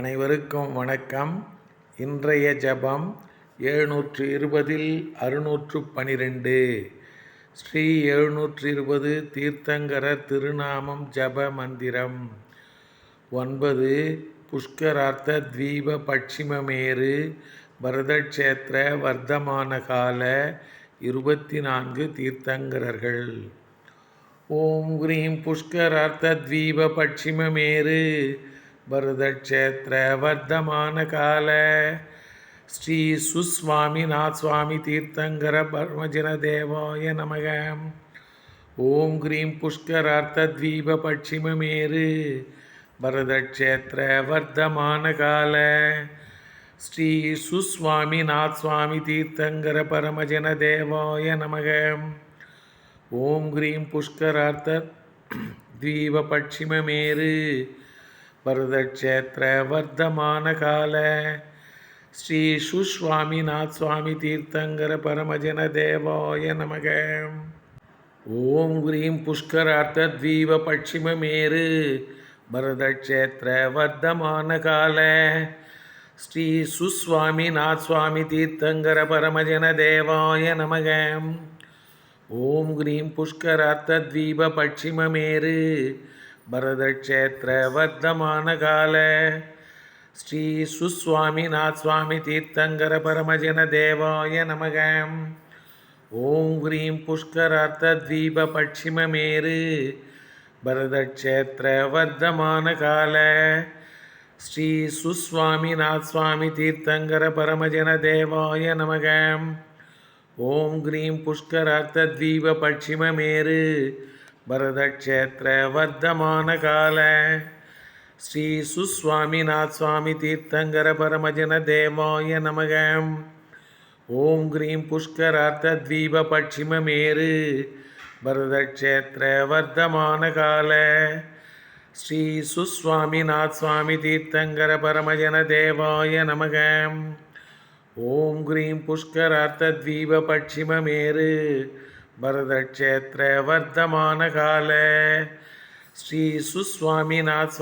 அனைவருக்கும் வணக்கம். இன்றைய ஜபம் எழுநூற்று இருபதில் அறுநூற்று பனிரெண்டு ஸ்ரீ எழுநூற்று இருபது தீர்த்தங்கரர் திருநாமம் ஜப மந்திரம். ஒன்பது புஷ்கரார்த்த தீப பட்சிமமேரு பரதக்ஷேத்திர வர்த்தமான கால இருபத்தி நான்கு தீர்த்தங்கரர்கள். ஓம் கிரீம் புஷ்கரார்த்த தீப பட்சிமமேரு பரதக்ஷேத்திர வர்த்தமான கால ஸ்ரீ சுஸ்வாமிநாத் சுவாமி தீர்த்தங்கர பர்மஜன தேவாய நமக. ஓம் ஹ்ரீம் புஷ்கரார்த்த தீப பட்சிமமேரு பரதக்ஷேத்திர வர்த்தமான கால ஸ்ரீ சுஸ்வாமிநாத் சுவாமி தீர்த்தங்கர பரமஜன தேவாய நமக. ஓம் ஹ்ரீம் புஷ்கரார்த்த தீப பட்சிமமேரு பரதக்ஷேத்திர வர்த்தமான கால ஸ்ரீ சுஸ்வாமிநாத் சுவாமி தீர்த்தங்கர பரமஜன தேவாய நமக. ஓம் ஹ்ரீம் புஷ்கரார்த்த தீப பட்சிமமேரு பரதக்ஷேத்திர வர்த்தமான கால ஸ்ரீ சுஸ்வாமிநாத் சுவாமி தீர்த்தங்கர பரமஜன தேவாய நமக. ஓம் ஹ்ரீம் புஷ்கரார்த்த தீப பட்சிமமேரு பரதக்ஷேத்திர வர்த்தமான கால ஸ்ரீ சுஸ்வாமிநாத் சுவாமி தீர்த்தங்கர பரமஜன தேவாய நமக. ஓம் ஹ்ரீம் புஷ்கரார்த்த தீப பட்சிமமேரு பரதக்ஷேத்திர வர்த்தமான கால ஸ்ரீ சுஸ்வாமிநாத் சுவாமி தீர்த்தங்கர பரமஜன தேவாய நமக. ஓம் கிரீம் புஷ்கரார்த்த தீப பட்சிமமேரு பரதக்ஷேத்திர வர்த்தமான கால ஸ்ரீ சுஸ்வாமிநாத் சுவாமி தீர்த்தங்கர பரமஜன தேவாய நமக. ஓம் கிரீம் புஷ்கரார்த்த தீப பட்சிமமேரு பரதக்ஷேத்திர வர்த்தமான கால ஸ்ரீ சுஸ்வாமிநாத்